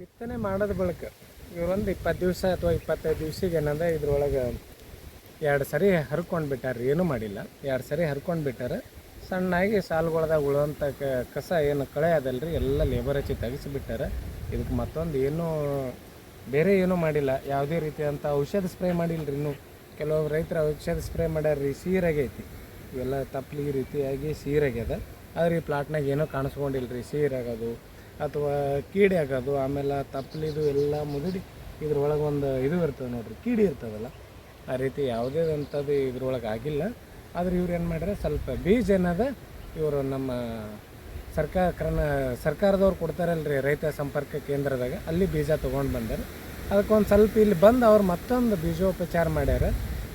ಬಿತ್ತನೆ ಮಾಡೋದ ಬಳಿಕ ಇವರೊಂದು ಇಪ್ಪತ್ತು ದಿವಸ ಅಥವಾ ಇಪ್ಪತ್ತೈದು ದಿವ್ಸಿಗೆ ಏನಂದ್ರೆ ಇದ್ರೊಳಗೆ ಎರಡು ಸರಿ ಹರ್ಕೊಂಡು ಬಿಟ್ಟಾರೆ, ಏನೂ ಮಾಡಿಲ್ಲ. ಎರಡು ಸರಿ ಹರ್ಕೊಂಡು ಬಿಟ್ಟಾರೆ. ಸಣ್ಣಾಗಿ ಸಾಲುಗಳ್ದಾಗ ಕ, ಕಸ ಏನು ಕಳೆ ಅದಲ್ರಿ, ಎಲ್ಲ ಲೇಬರ್ ಹಚ್ಚಿ ತೆಗೆಸಿಬಿಟ್ಟಾರೆ ಇದಕ್ಕೆ ಮತ್ತೊಂದು ಏನೂ ಬೇರೆ ಏನೂ ಮಾಡಿಲ್ಲ. ಯಾವುದೇ ರೀತಿಯಾದಂಥ ಔಷಧ ಸ್ಪ್ರೇ ಮಾಡಿಲ್ಲ ರೀ ಇನ್ನೂ. ಕೆಲವು ರೈತರು ಔಷಧ ಸ್ಪ್ರೇ ಮಾಡ್ಯಾರ ರೀ ಸೀರಾಗೈತಿ ಇವೆಲ್ಲ ತಪ್ಪಲಿ ರೀತಿಯಾಗಿ ಸೀರಾಗ್ಯದ ಆದರೆ ಈ ಪ್ಲಾಟ್ನಾಗ ಏನೂ ಕಾಣಿಸ್ಕೊಂಡಿಲ್ಲ ರೀ ಸೀರಾಗೋದು ಅಥವಾ ಕೀಡೆ ಹಾಕೋದು, ಆಮೇಲೆ ತಪ್ಪಲಿದು ಎಲ್ಲ ಮುದುಡಿ ಇದ್ರೊಳಗೆ ಒಂದು ಇದು ಇರ್ತದೆ ನೋಡ್ರಿ, ಕೀಡಿ ಇರ್ತದಲ್ಲ, ಆ ರೀತಿ ಯಾವುದೇ ಅಂಥದ್ದು ಇದ್ರೊಳಗೆ ಆಗಿಲ್ಲ. ಆದ್ರೆ ಇವ್ರು ಏನು ಮಾಡ್ಯಾರ, ಸ್ವಲ್ಪ ಬೀಜ ಏನದ, ಇವರು ನಮ್ಮ ಸರ್ಕಾರ ಕ್ರಮ ಸರ್ಕಾರದವ್ರು ಕೊಡ್ತಾರಲ್ರಿ ರೈತ ಸಂಪರ್ಕ ಕೇಂದ್ರದಾಗ, ಅಲ್ಲಿ ಬೀಜ ತೊಗೊಂಡು ಬಂದಾರೆ. ಅದಕ್ಕೊಂದು ಸ್ವಲ್ಪ ಇಲ್ಲಿ ಬಂದು ಅವ್ರು ಮತ್ತೊಂದು ಬೀಜೋಪಚಾರ ಮಾಡ್ಯಾರ.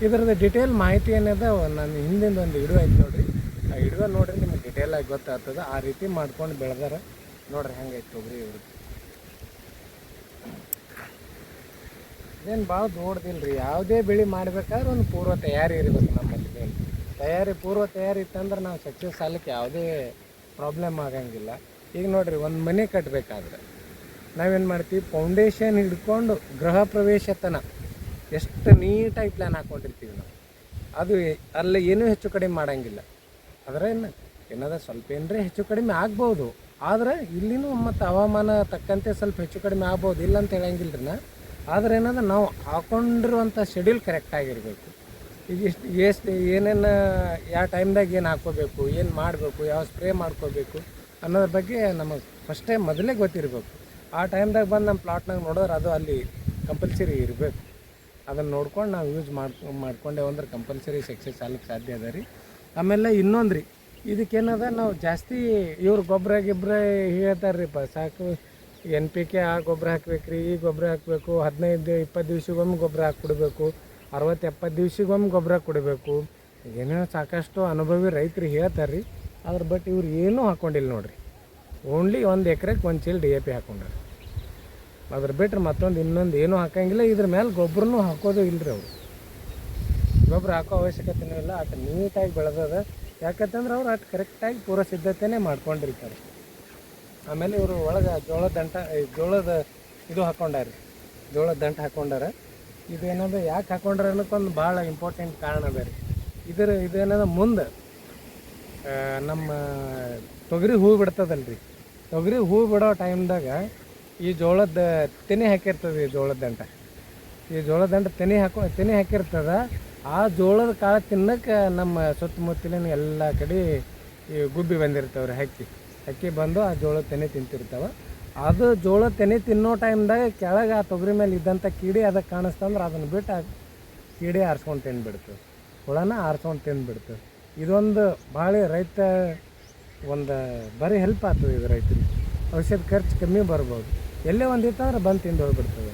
ಇದ್ರದ್ದು ಡಿಟೇಲ್ ಮಾಹಿತಿ ಏನದ, ನಾನು ಹಿಂದಿಂದ ಒಂದು ಹಿಡಿಯೋ ಐತೆ ನೋಡ್ರಿ. ಆ ಹಿಡಿಯೋ ನೋಡ್ರಿ, ನಿಮ್ಗೆ ಡಿಟೇಲಾಗಿ ಗೊತ್ತಾಗ್ತದೆ, ಆ ರೀತಿ ಮಾಡ್ಕೊಂಡು ಬೆಳೆದಾರ. ನೋಡ್ರಿ ಹೆಂಗೈತೆ ತೊಗರಿ ಇವರು. ಇದೇನು ಭಾಳ ದೊಡ್ಡದಿಲ್ಲ ರೀ ಯಾವುದೇ ಬೆಳೆ ಮಾಡಬೇಕಾದ್ರೆ ಒಂದು ಪೂರ್ವ ತಯಾರಿ ಇರಬೇಕು ನಮ್ಮಲ್ಲಿ ತಯಾರಿ, ಪೂರ್ವ ತಯಾರಿ ಇತ್ತಂದ್ರೆ ನಾವು ಸಕ್ಸಸ್ ಸಾಲಕ್ಕೆ ಯಾವುದೇ ಪ್ರಾಬ್ಲಮ್ ಆಗಂಗಿಲ್ಲ. ಈಗ ನೋಡಿರಿ, ಒಂದು ಮನೆ ಕಟ್ಟಬೇಕಾದ್ರೆ ನಾವೇನು ಮಾಡ್ತೀವಿ? ಫೌಂಡೇಶನ್ ಹಿಡ್ಕೊಂಡು ಗೃಹ ಪ್ರವೇಶತನ ಎಷ್ಟು ನೀಟಾಗಿ ಪ್ಲ್ಯಾನ್ ಹಾಕ್ಕೊಂಡಿರ್ತೀವಿ ನಾವು. ಅದು ಅಲ್ಲಿ ಏನೂ ಹೆಚ್ಚು ಕಡಿಮೆ ಮಾಡೋಂಗಿಲ್ಲ. ಆದರೆ ಏನು ಏನಾದ್ರೆ ಸ್ವಲ್ಪ ಏನರೇ ಹೆಚ್ಚು ಕಡಿಮೆ ಆಗ್ಬೋದು. ಆದ್ರೆ ಇಲ್ಲಿನೂ ಮತ್ತು ಹವಾಮಾನ ತಕ್ಕಂತೆ ಸ್ವಲ್ಪ ಹೆಚ್ಚು ಕಡಿಮೆ ಆಗ್ಬೋದು, ಇಲ್ಲ ಅಂತ ಹೇಳಂಗಿಲ್ಲ ರೀ ನಾ ಆದ್ರೆ ಏನಂದ್ರೆ ನಾವು ಹಾಕೊಂಡಿರುವಂಥ ಶೆಡ್ಯೂಲ್ ಕರೆಕ್ಟಾಗಿರಬೇಕು ಈಗ ಎಷ್ಟು ಎಷ್ಟು, ಏನೇನು ಯಾವ ಟೈಮ್ದಾಗ ಏನು ಹಾಕ್ಕೋಬೇಕು, ಏನು ಮಾಡಬೇಕು, ಯಾವ ಸ್ಪ್ರೇ ಮಾಡ್ಕೋಬೇಕು ಅನ್ನೋದ್ರ ಬಗ್ಗೆ ನಮಗೆ ಫಸ್ಟೇ ಮೊದಲೇ ಗೊತ್ತಿರಬೇಕು. ಆ ಟೈಮ್ದಾಗ ಬಂದು ನಮ್ಮ ಪ್ಲಾಟ್ನಾಗ ನೋಡಿದ್ರೆ ಅದು ಅಲ್ಲಿ ಕಂಪಲ್ಸರಿ ಇರಬೇಕು. ಅದನ್ನು ನೋಡ್ಕೊಂಡು ನಾವು ಯೂಸ್ ಮಾಡ್ಕೊ ಮಾಡ್ಕೊಂಡೇವು ಅಂದ್ರೆ ಕಂಪಲ್ಸರಿ ಸಕ್ಸಸ್ ಆಗ್ಲಿಕ್ಕೆ ಸಾಧ್ಯ ಅದ ರೀ. ಆಮೇಲೆ ಇನ್ನೊಂದು ರೀ ಇದಕ್ಕೇನದ, ನಾವು ಜಾಸ್ತಿ ಇವ್ರು ಗೊಬ್ಬರ ಗಿಬ್ಬರ ಹೇಳ್ತಾರೆ ರೀ ಪ, ಸಾಕು. ಎನ್ ಪಿ ಕೆ ಆ ಗೊಬ್ಬರ ಹಾಕ್ಬೇಕು ರೀ ಈ ಗೊಬ್ಬರ ಹಾಕಬೇಕು, ಹದಿನೈದು, ಇಪ್ಪತ್ತು ದಿವ್ಸಕ್ಕೊಮ್ಮೆ ಗೊಬ್ಬರ ಹಾಕ್ಬಿಡ್ಬೇಕು ಅರವತ್ತು ಎಪ್ಪತ್ತು ದಿವ್ಸಗೊಮ್ಮೆ ಗೊಬ್ಬರ ಕೊಡಬೇಕು. ಏನೇನೋ ಸಾಕಷ್ಟು ಅನುಭವಿ ರೈತರು ಹೇಳ್ತಾರೆ ರೀ ಅದ್ರ ಬಟ್ ಇವ್ರು ಏನೂ ಹಾಕ್ಕೊಂಡಿಲ್ಲ ನೋಡಿರಿ. ಓನ್ಲಿ ಒಂದು ಎಕ್ರೆಗೆ ಒಂದು ಚೀಲ ಡಿ ಎ ಪಿ ಹಾಕೊಂಡ್ರಿ. ಅದ್ರ ಬಿಟ್ಟರೆ ಮತ್ತೊಂದು ಇನ್ನೊಂದು ಏನೂ ಹಾಕಂಗಿಲ್ಲ, ಇದ್ರ ಮೇಲೆ ಗೊಬ್ಬರನೂ ಹಾಕೋದು ಇಲ್ರಿ ಅವರು. ಗೊಬ್ಬರ ಹಾಕೋ ಅವಶ್ಯಕತೆ ಇಲ್ಲ ಅದು ನೀಟಾಗಿ ಬೆಳೆದದ. ಯಾಕಂತಂದ್ರೆ ಅವ್ರು ಅಷ್ಟು ಕರೆಕ್ಟಾಗಿ ಪೂರ್ವ ಸಿದ್ಧತೆನೇ ಮಾಡ್ಕೊಂಡಿರ್ತಾರೆ. ಆಮೇಲೆ ಇವರು ಒಳಗೆ ಜೋಳದ ದಂಟ ಜೋಳದ ಇದು ಹಾಕೊಂಡಾರ. ಜೋಳದ ದಂಟ ಇದು ಇದೇನದ ಯಾಕೆ ಹಾಕೊಂಡ್ರೆ ಅನ್ನೋಕ್ಕೊಂದು ಭಾಳ ಇಂಪಾರ್ಟೆಂಟ್ ಕಾರಣ ಬೇರೆ. ಇದರ ಇದೇನದ ಮುಂದೆ ನಮ್ಮ ತೊಗರಿ ಹೂ ಬಿಡ್ತದಲ್ರಿ. ತೊಗರಿ ಹೂ ಬಿಡೋ ಟೈಮ್ದಾಗ ಈ ಜೋಳದ ತೆನೆ ಹಾಕಿರ್ತದೆ ಈ ಜೋಳದ ದಂಟ. ಈ ಜೋಳದ ದಂಟ ತೆನೆ ಹಾಕೋ, ತೆನೆ ಹಾಕಿರ್ತದ. ಆ ಜೋಳದ ಕಾಳು ತಿನ್ನಕ್ಕೆ ನಮ್ಮ ಸುತ್ತಮುತ್ತಲಿನ ಎಲ್ಲ ಕಡೆ ಈ ಗುಬ್ಬಿ ಬಂದಿರ್ತಾವ್ರಿ ಹಕ್ಕಿ. ಹಕ್ಕಿ ಬಂದು ಆ ಜೋಳದ ತೆನೆ ತಿಂತಿರ್ತಾವೆ. ಅದು ಜೋಳ ತೆನೆ ತಿನ್ನೋ ಟೈಮ್ದಾಗ ಕೆಳಗೆ ಆ ತೊಗರಿ ಮೇಲೆ ಇದ್ದಂಥ ಕೀಡಿ ಅದಕ್ಕೆ ಕಾಣಿಸ್ತಂದ್ರೆ ಅದನ್ನು ಬಿಟ್ಟು ಆ ಕೀಡೆ ಆರಿಸ್ಕೊಂಡು ತಿನ್ಬಿಡ್ತು. ಹುಳನ ಆರಿಸ್ಕೊಂಡು ತಿನ್ಬಿಡ್ತು. ಇದೊಂದು ಭಾಳ ರೈತ ಒಂದು ಬರೀ ಹೆಲ್ಪ್ ಆಗ್ತದೆ ಇದು ರೈತರಿಗೆ. ಔಷಧ ಖರ್ಚು ಕಮ್ಮಿ ಬರ್ಬೋದು. ಎಲ್ಲೇ ಒಂದು ಇತ್ತಂದ್ರೆ ಬಂದು ತಿಂದು ಹೋಗ್ಬಿಡ್ತದೆ.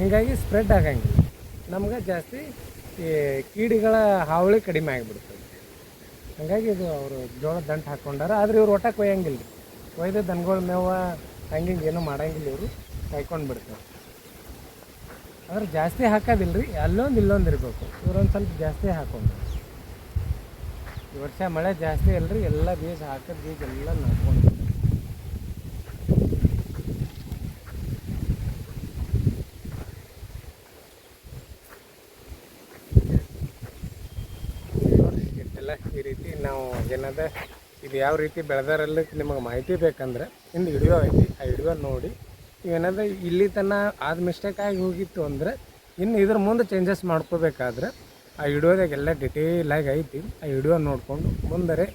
ಹೀಗಾಗಿ ಸ್ಪ್ರೆಡ್ ಆಗಂಗಿಲ್ಲ. ನಮ್ಗೆ ಜಾಸ್ತಿ ಈ ಕೀಡಿಗಳ ಹಾವಳಿ ಕಡಿಮೆ ಆಗಿಬಿಡ್ತದೆ ಹಾಗಾಗಿ ಇದು ಅವರು ಜೋಳದ ದಂಟು ಹಾಕ್ಕೊಂಡಾರ, ಆದ್ರೆ ಇವ್ರು ಒಟ್ಟ ಕೊಯ್ಯಂಗಿಲ್ಲ ರೀ ಕೊಯ್ದು ದನಗಳ ಮೇವ ಹಂಗಿಂಗೆ ಏನೂ ಮಾಡಂಗಿಲ್ಲ ಇವರು, ಕಾಯ್ಕೊಂಡು ಬಿಡ್ತಾರೆ. ಆದ್ರೆ ಜಾಸ್ತಿ ಹಾಕೋದಿಲ್ಲ ರೀ ಅಲ್ಲೊಂದು ಇಲ್ಲೊಂದು ಇರಬೇಕು. ಇವ್ರೊಂದು ಸ್ವಲ್ಪ ಜಾಸ್ತಿ ಹಾಕೊಂಡು ಈ ವರ್ಷ ಮಳೆ ಜಾಸ್ತಿ ಅಲ್ರಿ, ಎಲ್ಲ ಬೀಜ ಹಾಕಿದ ಬೀಜ ಎಲ್ಲ ನಾಟ್ಕೊಂಡು ಇಷ್ಟೆಲ್ಲ ಈ ರೀತಿ ನಾವು ಏನದ, ಇದು ಯಾವ ರೀತಿ ಬೆಳೆದಾರಲ್ಲಿ ನಿಮಗೆ ಮಾಹಿತಿ ಬೇಕಂದ್ರೆ ಇಂದು ಹಿಡಿಯೋ ಐತಿ. ಆ ಹಿಡಿಯೋ ನೋಡಿ. ಏನದ ಇಲ್ಲಿ ತನ ಆದ ಮಿಸ್ಟೇಕ್ ಆಗಿ ಹೋಗಿತ್ತು ಅಂದ್ರೆ ಇನ್ನು ಇದ್ರ ಮುಂದೆ ಚೇಂಜಸ್ ಮಾಡ್ಕೋಬೇಕಾದ್ರೆ ಆ ಹಿಡಿಯೋದಾಗೆಲ್ಲ ಡಿಟೇಲ್ ಆಗಿ ಐತಿ. ಆ ಹಿಡಿಯೋ ನೋಡಿಕೊಂಡು ಮುಂದರೆ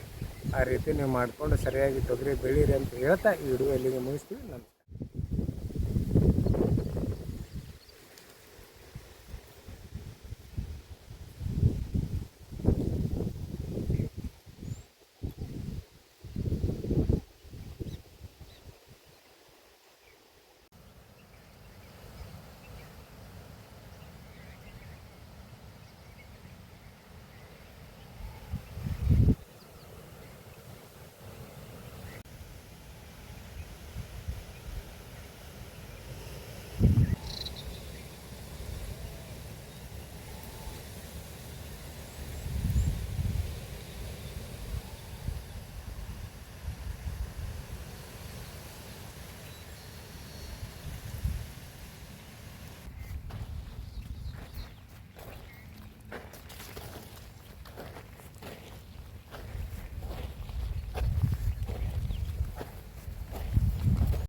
ಆ ರೀತಿ ನೀವು ಮಾಡಿಕೊಂಡು ಸರಿಯಾಗಿ ತೊಗರಿ, ಬೆಳೀರಿ ಅಂತ ಹೇಳ್ತಾ ಈ ಹಿಡಿಯೋ ಇಲ್ಲಿಗೆ ಮುಗಿಸ್ತೀವಿ. ನಮಸ್ಕಾರ